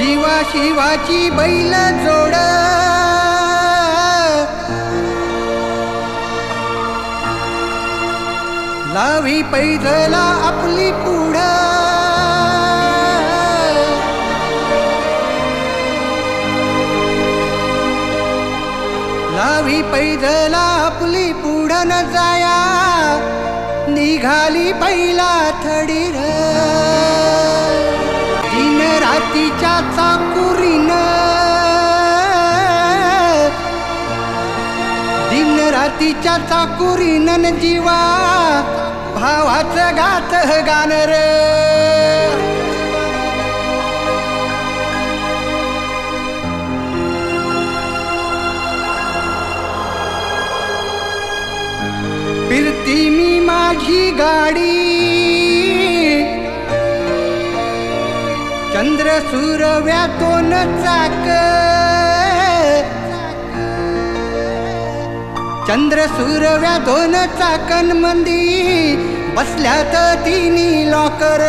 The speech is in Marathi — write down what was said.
जीवा शिवाची बैल जोड. लावी पैजला आपली पुढ. लावी पैजला आपली पुढ न जाया. निघाली बैला थडीर. तिच्या चाकुरीनं. दिन रातीच्या चाकुरीनं जीवा भावाचं गात गाणर फिरती मी माझी गाडी चंद्र सूरव्या दोन चाक. चंद्र सूरव्या दोन चाकन मंदी बसल्यात तिन्ही लॉकर